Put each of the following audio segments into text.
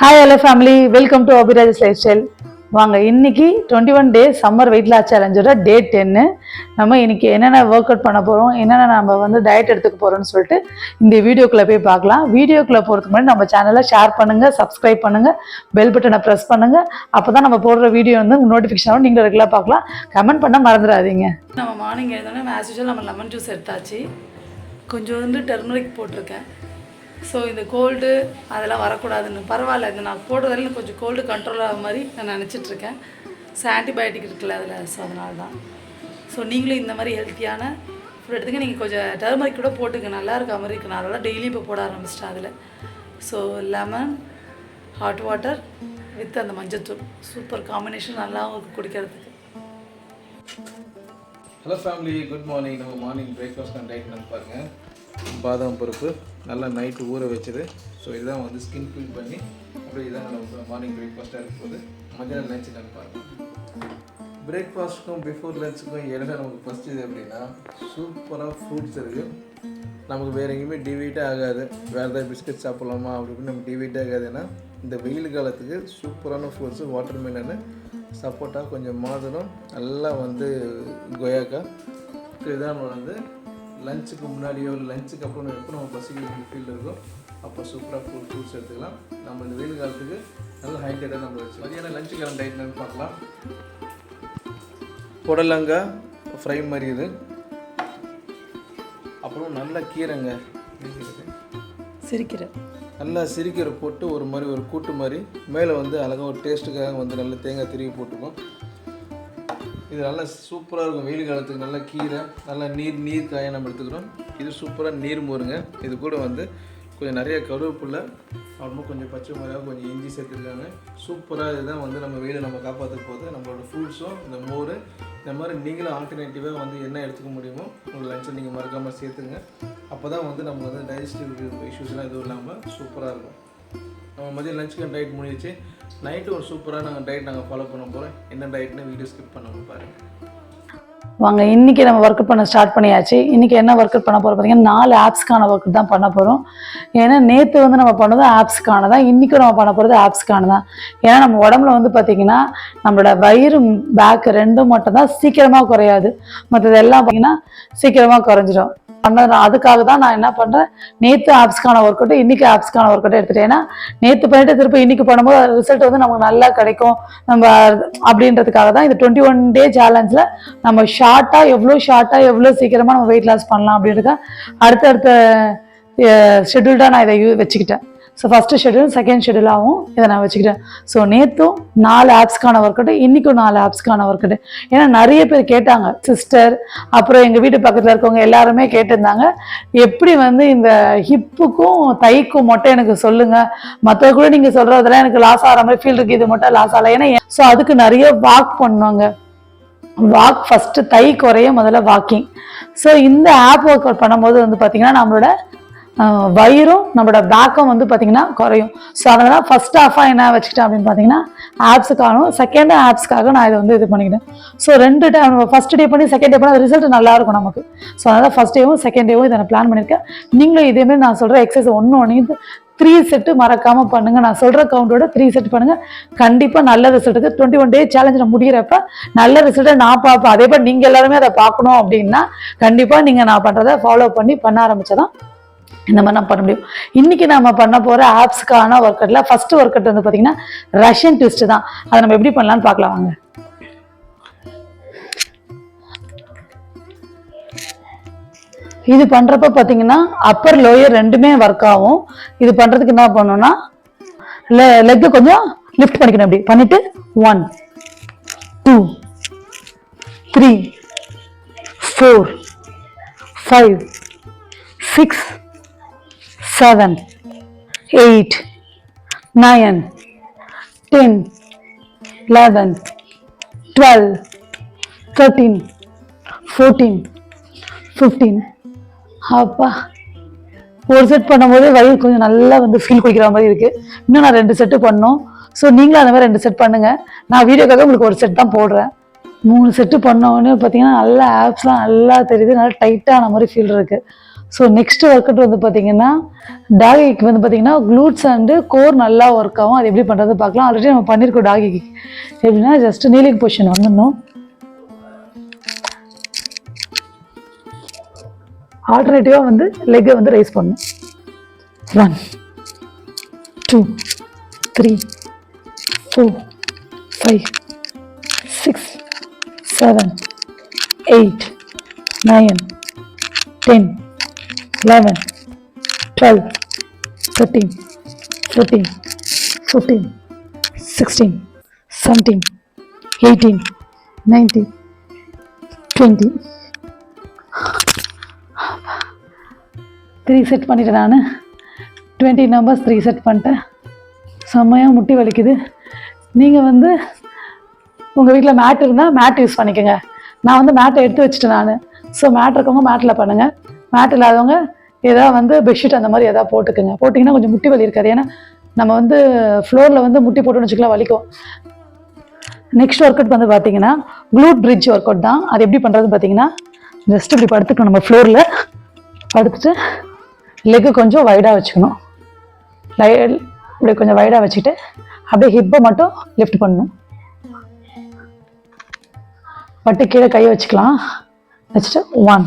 Hi hello family welcome to Abiraj lifestyle வாங்க இன்னைக்கு twenty one day summer weight loss சேலஞ்சோட day டென்னு நம்ம இன்னைக்கு என்னென்ன ஒர்க் அவுட் பண்ண போகிறோம் என்னென்ன நம்ம வந்து டயட் எடுத்துக்க போகிறோம்னு சொல்லிட்டு இந்த வீடியோக்குள்ளே போய் பார்க்கலாம். வீடியோக்குள்ளே போகிறதுக்கு முன்னாடி நம்ம சேனலை ஷேர் பண்ணுங்கள் சப்ஸ்கிரைப் பண்ணுங்கள் பெல் பட்டனை ப்ரெஸ் பண்ணுங்கள் அப்போ தான் நம்ம போடுற வீடியோ வந்து நோட்டிஃபிகேஷன் நீங்கள் ரெகுலாக பார்க்கலாம். கமெண்ட் பண்ண மறந்துடாதீங்க. நம்ம மார்னிங் எழுதோன்னே ஆஸ் யூஷுவல் நம்ம லெமன் ஜூஸ் எடுத்தாச்சு. கொஞ்சம் வந்து டெர்மரிக் போட்டிருக்கேன். ஸோ இந்த கோல்டு அதெல்லாம் வரக்கூடாதுன்னு. பரவாயில்ல இந்த நான் போடுறதுல கொஞ்சம் கோல்டு கண்ட்ரோல் ஆகிற மாதிரி நான் நினச்சிட்ருக்கேன். ஸோ ஆன்டிபயோட்டிக் இருக்குல்ல அதில் ஸோ அதனால தான் ஸோ நீங்களும் இந்த மாதிரி ஹெல்த்தியான ஃபுட் எடுத்துங்க நீங்கள் கொஞ்சம் டர்மரிக் கூட போட்டுங்க நல்லா இருக்க மாதிரி இருக்கு. நான் அதெல்லாம் டெய்லி இப்போ போட ஆரம்பிச்சிட்டேன் அதில். So lemon hot water with அந்த மஞ்சத்தூள். சூப்பர் காம்பினேஷன் நல்லாவும் இருக்கு குடிக்கிறதுக்கு. ஹலோ ஃபேமிலி குட் மார்னிங் நம்ம மார்னிங் பிரேக்ஃபாஸ்ட் அண்ட் டைட் வந்து பாருங்க பாதாம் பருப்பு நல்லா நைட்டு ஊற வச்சது. ஸோ இதுதான் வந்து ஸ்கின் ஃபில் பண்ணி அப்படியே இதான் நம்ம மார்னிங் பிரேக்ஃபாஸ்ட்டாக இருக்கும்போது மத்தியானம் லஞ்ச் நான் பாருங்கள் பிரேக்ஃபாஸ்ட்டுக்கும் பிஃபோர் லஞ்சுக்கும் என்ன நமக்கு ஃபஸ்ட் இது அப்படின்னா சூப்பராக ஃப்ரூட்ஸ் இருக்குது நமக்கு வேறு எங்கேயுமே டிவைட்டே ஆகாது. வேறு ஏதாவது பிஸ்கட் சாப்பிட்லாமா? அப்படி இப்படின்னு நமக்கு டிவைட்டே ஆகாதுன்னா இந்த வெயில் காலத்துக்கு சூப்பரான ஃப்ரூட்ஸு வாட்டர் மெலனு சப்போட்டா கொஞ்சம் மாதுளம் நல்லா வந்து கொயாக்கா ஸோ இதான் நம்ம வந்து லஞ்சுக்கு முன்னாடியோ இல்லை லஞ்சுக்கு அப்புறம் எப்போ நம்ம பசிக்கு ஃபீல் இருக்கும் அப்போ சூப்பராக ஃப்ரூட் ஃப்ரூட்ஸ் எடுத்துக்கலாம். நம்ம இந்த வெயில் காலத்துக்கு நல்ல ஹைட்ரேட்டாக நம்ம வச்சு மதியானம் லஞ்சுக்கான டயட் என்னன்னு பார்க்கலாம். புடலங்காய் ஃப்ரை மாதிரி இது. அப்புறம் நல்ல கீரைங்க. சிரிக்கிற. நல்லா சிரிக்கிற போட்டு ஒரு மாதிரி ஒரு கூட்டு மாதிரி. மேலே வந்து அழகாக ஒரு டேஸ்ட்டுக்காக வந்து நல்ல தேங்காய் திருவி போட்டுக்கும் இது நல்லா சூப்பராக இருக்கும் வெயில் காலத்துக்கு. நல்ல கீரை நல்லா நீர் நீர் காயை நம்ம எடுத்துக்கிறோம். இது சூப்பராக நீர் மோருங்க. இது கூட வந்து கொஞ்சம் நிறைய கருவேப்பிலை அப்புறமா கொஞ்சம் பச்சை மிளகா கொஞ்சம் இஞ்சி சேர்த்துருக்காங்க. சூப்பராக இதுதான் வந்து நம்ம வெயிலை நம்ம காப்பாற்ற போது நம்மளோட ஃப்ரூட்ஸும் இந்த மோர் இந்த மாதிரி நீங்களும் ஆல்டர்னேட்டிவாக வந்து என்ன எடுத்துக்க முடியுமோ உங்கள் லஞ்சை நீங்கள் மறக்காமல் சேர்த்துங்க அப்போ தான் வந்து நம்ம வந்து டைஜஸ்டிவ் இஷ்யூஸ்லாம் எதுவும் இல்லாமல் சூப்பராக இருக்கும். நம்ம மதியம் லஞ்சுக்கு டயட் முடிஞ்சிச்சு? நைட்டு ஒரு சூப்பராக நாங்கள் டயட் நாங்கள் ஃபாலோ பண்ண போகிறோம் என்ன டயட்னு வீடியோ ஸ்கிப் பண்ண பாருங்கள் வாங்க இன்னைக்கு நம்ம ஒர்க் பண்ண ஸ்டார்ட் பண்ணியாச்சு. இன்னைக்கு என்ன ஒர்க் பண்ண போகிறோம் பார்த்தீங்கன்னா நாலு ஆப்ஸ்க்கான ஒர்க் தான் பண்ண போறோம். ஏன்னா நேற்று வந்து நம்ம பண்ணது ஆப்ஸ்க்கான தான் இன்னைக்கும் நம்ம பண்ண போறது ஆப்ஸ்க்கான தான் ஏன்னா நம்ம உடம்புல வந்து பார்த்தீங்கன்னா நம்மளோட வயிறு பேக் ரெண்டும் மட்டும் தான் சீக்கிரமாக குறையாது. மற்றது எல்லாம் பார்த்தீங்கன்னா சீக்கிரமாக குறைஞ்சிடும். பண்ணதுனால அதுக்காக தான் நான் என்ன பண்ணுறேன் நேற்று ஆப்ஸ்க்கான ஒர்க் அவுட் இன்னைக்கு ஆப்ஸ்க்கான ஒர்க் அவுட் எடுத்துட்டேன். ஏன்னா நேற்று பண்ணிட்டு திருப்பி இன்னைக்கு பண்ணும்போது ரிசல்ட் வந்து நமக்கு நல்லா கிடைக்கும். நம்ம அப்படின்றதுக்காக தான் இந்த டுவெண்ட்டி ஒன் டே சேலஞ்சில் நம்ம ஷார்ட்டாக எவ்வளோ ஷார்ட்டாக எவ்வளோ சீக்கிரமாக நம்ம வெயிட் லாஸ் பண்ணலாம் அப்படின்றத அடுத்தடுத்த ஷெட்யூல்டாக நான் இதை யூ வச்சுக்கிட்டேன். ஸோ ஃபஸ்ட்டு ஷெடியூல் செகண்ட் ஷெட்யூலாகவும் இதை நான் வச்சுக்கிட்டேன் ஸோ நேற்றும் நாலு ஆப்ஸ்க்கான ஒர்க் அவுட் இன்றைக்கும் நாலு ஆப்ஸ்க்கான ஒர்க் அவுட் ஏன்னா நிறைய பேர் கேட்டாங்க. சிஸ்டர் அப்புறம் எங்கள் வீட்டு பக்கத்தில் இருக்கவங்க எல்லாருமே கேட்டிருந்தாங்க. எப்படி வந்து இந்த ஹிப்புக்கும் தைக்கும் மட்டும் எனக்கு சொல்லுங்கள் மற்ற கூட நீங்கள் சொல்கிறதெல்லாம் எனக்கு லாஸ் ஆகிற மாதிரி ஃபீல் இருக்குது இது மட்டும் லாஸ் ஆகலை. ஏன்னா ஸோ அதுக்கு நிறைய வாக் பண்ணுவாங்க. வாக் ஃபஸ்ட்டு தை குறைய முதல்ல வாக்கிங் ஸோ இந்த ஆப் ஒர்க் அவுட் பண்ணும்போது வந்து பார்த்தீங்கன்னா நம்மளோட வயிறும் நம்மளோட பேக்கும் வந்து பார்த்தீங்கன்னா குறையும். ஸோ அதனால் ஃபர்ஸ்ட் ஆஃபாக என்ன வச்சுக்கிட்டேன் அப்படின்னு பார்த்தீங்கன்னா ஆப்ஸுக்காகவும் செகண்ட் ஆப்ஸ்க்காக நான் இதை வந்து இது பண்ணிக்கிட்டேன். ஸோ ரெண்டு டைம் ஃபஸ்ட் டே பண்ணி செகண்ட் டே பண்ணி ரிசல்ட் நல்லாயிருக்கும் நமக்கு. ஸோ அதனால் ஃபர்ஸ்ட் டேவும் செகண்ட் டேவும் இதை நான் பிளான் பண்ணியிருக்கேன். நீங்களும் இதேமாரி நான் சொல்கிற எக்ஸசைஸ் ஒன்று ஒன்று த்ரீ செட்டு மறக்காமல் பண்ணுங்கள் நான் சொல்கிற கவுண்டோட த்ரீ செட் பண்ணுங்கள் கண்டிப்பாக நல்ல ரிசல்ட்டுக்கு டுவெண்ட்டி ஒன் டே சேலஞ்சில் முடிகிறப்ப நல்ல ரிசல்ட்டை நான் பார்ப்பேன். அதே மாதிரி நீங்கள் எல்லாருமே அதை பார்க்கணும் அப்படின்னா கண்டிப்பாக நீங்கள் நான் பண்ணுறதை ஃபாலோ பண்ணி பண்ண ஆரம்பித்ததான் இந்த மாதிரி நம்ம பண்ண முடியும். இன்னைக்கு நம்ம பண்ண போற ஆப்ஸ்க்கான ஒர்க் அவுட்ல ஃபர்ஸ்ட் ஒர்க் அவுட் வந்து பார்த்தீங்கன்னா ரஷ்யன் ட்விஸ்ட் தான். அதை நம்ம எப்படி பண்ணலாம்னு பார்க்கலாம் வாங்க. இது பண்ணுறப்ப பார்த்தீங்கன்னா அப்பர் லோயர் ரெண்டுமே ஒர்க் ஆகும். இது பண்ணுறதுக்கு என்ன பண்ணணும்னா லெ லெக் கொஞ்சம் லிஃப்ட் பண்ணிக்கணும் அப்படி. பண்ணிவிட்டு one two three four five six seven, eight nine, ten eleven, twelve thirteen fourteen fifteen அப்பா. ஒரு செட் பண்ணும்போது வயிறு கொஞ்சம் நல்லா வந்து ஃபீல் குடிக்கிற மாதிரி இருக்குது இன்னும் நான் ரெண்டு செட்டு பண்ணோம். ஸோ நீங்களும் அந்த மாதிரி ரெண்டு செட் பண்ணுங்கள் நான் வீடியோக்காக உங்களுக்கு ஒரு செட் தான் போடுறேன். மூணு செட்டு பண்ண பார்த்தீங்கன்னா நல்ல ஆப்ஸ்லாம் நல்லா தெரியுது. நல்லா டைட்டான மாதிரி ஃபீல் இருக்குது ஸோ நெக்ஸ்ட் ஒர்க் அவுட் வந்து பார்த்தீங்கன்னா டாகிக்கு வந்து பார்த்தீங்கன்னா க்ளூட்ஸ் அண்டு கோர் நல்லா ஒர்க் ஆகும். அது எப்படி பண்ணுறது பார்க்கலாம். ஆல்ரெடி நம்ம பண்ணியிருக்கோம் டாகிக்கு எப்படின்னா ஜஸ்ட் நீலிங் பொசிஷன் வந்துடணும். ஆல்டர்னேட்டிவாக வந்து லெக்கை வந்து ரைஸ் பண்ணணும். One two three four five six seven eight nine ten eleven twelve thirteen fourteen fifteen sixteen seventeen eighteen nineteen twenty three set பண்ணிட்டேன் நான். டுவெண்ட்டி நம்பர்ஸ் த்ரீ செட் பண்ணிட்டேன். செம்மையாக முட்டி வலிக்குது. நீங்கள் வந்து உங்கள் வீட்டில் மேட் இருந்தால் மேட் யூஸ் பண்ணிக்கோங்க. நான் வந்து மேட்டை எடுத்து வச்சுட்டேன் நான். ஸோ மேட் இருக்கவங்க மேட்டில் பண்ணுங்கள் மேட் இல்லாதவங்க ஏதாவது வந்து பெட்ஷீட் அந்த மாதிரி எதாவது போட்டுக்கோங்க. போட்டிங்கன்னா கொஞ்சம் முட்டி வலி இருக்காது. ஏன்னா நம்ம வந்து ஃப்ளோரில் வந்து முட்டி போட்டோன்னு வச்சுக்கலாம் வலிக்கும். நெக்ஸ்ட் ஒர்க் அவுட் வந்து பார்த்தீங்கன்னா க்ளூட் பிரிட்ஜ் ஒர்க் அவுட் தான். அது எப்படி பண்ணுறதுன்னு பார்த்தீங்கன்னா ஜஸ்ட் இப்படி படுத்துக்கணும் நம்ம ஃப்ளோரில் படுத்துட்டு லெக்கு கொஞ்சம் வைடாக வச்சுக்கணும். லை இப்படி கொஞ்சம் வைடாக வச்சுட்டு அப்படியே ஹிப்பை மட்டும் லிஃப்ட் பண்ணணும். பட்டு கீழே கை வச்சுக்கலாம். வச்சுட்டு one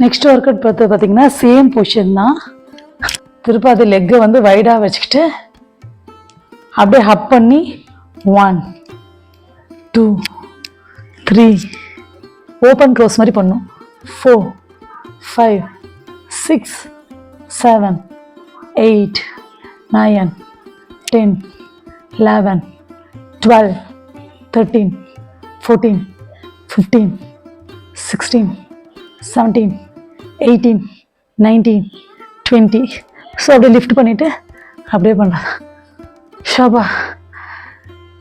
Next workout பார்த்து பார்த்தீங்கன்னா சேம் பொசிஷன் தான். திருப்ப அது லெக்கை வந்து வைடாக வச்சுக்கிட்டு அப்படியே ஹப் பண்ணி one two three open close மாதிரி பண்ணும். Four five six seven eight nine ten eleven twelve thirteen fourteen fifteen sixteen seventeen eighteen nineteen twenty so அப்படியே லிஃப்ட் பண்ணிவிட்டு அப்படியே பண்ணலாம். ஷாபா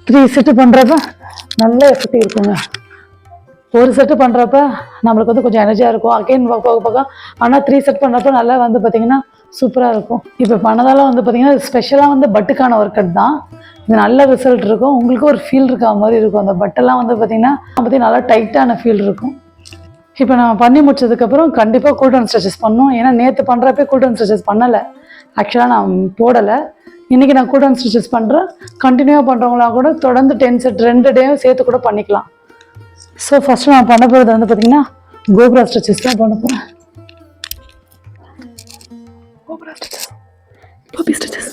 த்ரீ செட்டு பண்ணுறப்ப நல்ல எஃபெக்ட் இருக்குங்க. ஒரு செட்டு பண்ணுறப்ப நம்மளுக்கு வந்து கொஞ்சம் எனர்ஜியாக இருக்கும். அகெயின் போக போக ஆனால் த்ரீ செட் பண்ணுறப்ப நல்லா வந்து பார்த்திங்கன்னா சூப்பராக இருக்கும். இப்போ பண்ணதால வந்து பார்த்திங்கன்னா ஸ்பெஷலாக வந்து பட்டுக்கான ஒர்க் அவுட் தான். இது நல்ல ரிசல்ட் இருக்கும். உங்களுக்கு ஒரு ஃபீல் இருக்கா மாதிரி இருக்கும். அந்த பட்டெல்லாம் வந்து பார்த்தீங்கன்னா பார்த்திங்கன்னா நல்லா டைட்டான ஃபீல் இருக்கும். இப்போ நான் பண்ணி முடிச்சதுக்கப்புறம் கண்டிப்பாக கூல்டவுன் ஸ்ட்ரெச்சஸ் பண்ணணும். ஏன்னா நேற்று பண்ணுறப்பே கூல்டவுன் ஸ்ட்ரெச்சஸ் பண்ணலை. ஆக்சுவலாக நான் போடலை. இன்றைக்கி நான் கூல்டவுன் ஸ்ட்ரெச்சஸ் பண்ணுறேன் கண்டினியூவாக பண்ணுறவங்களா கூட தொடர்ந்து டென் செட் ரெண்டு டேயும் சேர்த்து கூட பண்ணிக்கலாம். ஸோ ஃபஸ்ட்டு நான் பண்ண போகிறது வந்து பார்த்திங்கன்னா கோபுரா ஸ்ட்ரெச்சஸ் தான் பண்ண போகிறேன் cobra stretches puppy stretches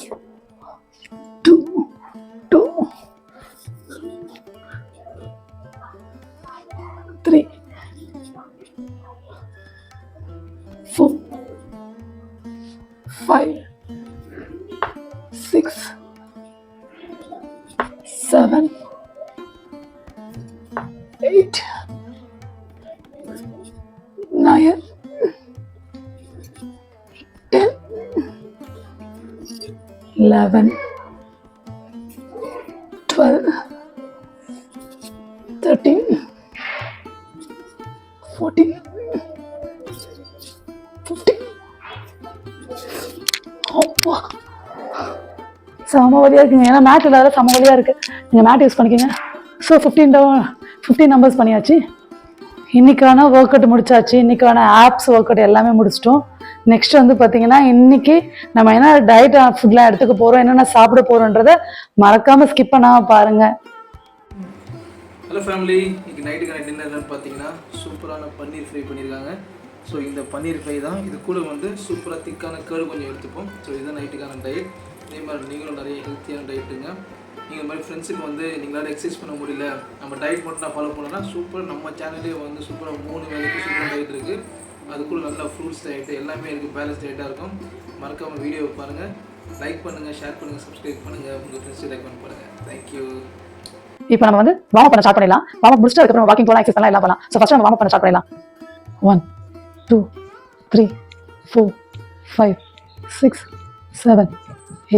eleven, twelve, thirteen, fourteen. Fifteen அப்பா. செம வழியாக இருக்குங்க. ஏன்னா மேட் இல்லாத செம வழியாக இருக்குது நீங்கள் மேட் யூஸ் பண்ணிக்கோங்க. ஸோ ஃபிஃப்டீன் ஃபிஃப்டீன் நம்பர்ஸ் பண்ணியாச்சு. இன்றைக்கான ஒர்க் அவுட் முடிச்சாச்சு. இன்றைக்கான ஆப்ஸ் ஒர்க் அவுட் எல்லாமே முடிச்சிட்டோம். நெக்ஸ்ட் வந்து பார்த்தீங்கன்னா இன்னைக்கு நம்ம என்ன டயட் ஃபுட்லாம் எடுத்துக்க போகிறோம் என்னென்ன சாப்பிட போகிறோன்றத மறக்காமல் ஸ்கிப் பண்ணாமல் பாருங்கள் ஹலோ ஃபேமிலி இன்னைக்கு நைட்டுக்கான டின்னர் பார்த்தீங்கன்னா சூப்பரான பன்னீர் ஃப்ரை பண்ணியிருக்காங்க ஸோ இந்த பன்னீர் ஃப்ரை தான். இது கூட வந்து சூப்பராக திக்கான கேடு கொஞ்சம் எடுத்துப்போம். ஸோ இதுதான் நைட்டுக்கான டயட் இதே மாதிரி நீங்களும் நிறைய ஹெல்த்தியான டயட்டுங்க நீங்கள் இந்த மாதிரி ஃப்ரெண்ட்ஸுக்கு வந்து நீங்களால எக்ஸசைஸ் பண்ண முடியல நம்ம டயட் மட்டும் நான் ஃபாலோ பண்ணோன்னா சூப்பர் நம்ம சேனலே வந்து சூப்பராக மூணு வேலைக்கு சூப்பராக டயட் இருக்குது அதுக்குள்ள நல்லா ஃப்ரூட்ஸ் டயட் எல்லாமே இருக்குது பேலன்ஸ் டயட்டாக இருக்கும். மறக்காமல் வீடியோவை பாருங்கள் லைக் பண்ணுங்கள் ஷேர் பண்ணுங்கள் சப்ஸ்கிரைப் பண்ணுங்கள் உங்கள் ஃப்ரெண்ட்ஸ் லைக் பண்ண பாருங்கள் தேங்க்யூ இப்போ நம்ம வந்து வார்ம் பண்ண ஸ்டார்ட் பண்ணிடலாம். வார்ம் முடிச்சுட்டு அதுக்கப்புறம் வாக்கிங் போகலாம் எக்ஸசைஸ் பண்ணலாம் எல்லாம் பண்ணலாம் ஸோ ஃபஸ்ட் நம்ம வார்ம் பண்ண ஸ்டார்ட் பண்ணிடலாம். One two three four five six seven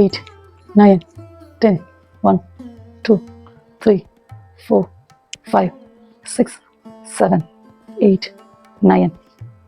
eight nine ten one two three four five six seven eight nine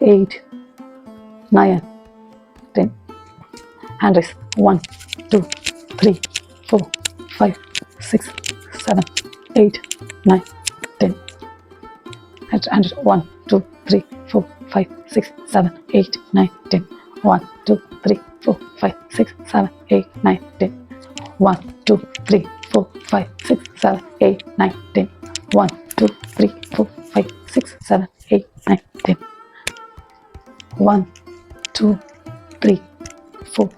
eight nine ten. Hand raise. One two three four five six seven eight nine ten. And and one two three four five six seven eight nine ten. One two three four five six seven eight nine ten. One two three four five six seven eight nine ten. One two three four five six seven eight nine ten one two three four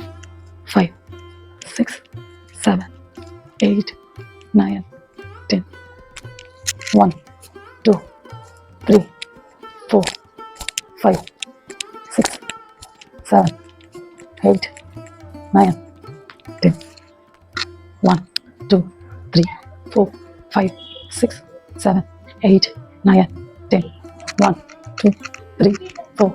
five six seven eight nine ten one two three four five six seven eight nine ten one two three four five six seven eight nine ten one two three four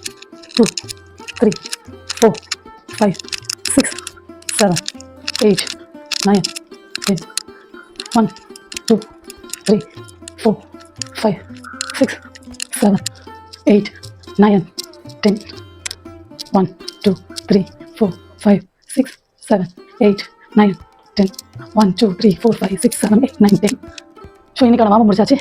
two three four five six seven eight nine ten one two three four five six seven eight nine ten one two three four five six seven eight nine ten one two three four five six seven eight nine ten so இன்றைக்கான வாபம் முடிச்சாச்சு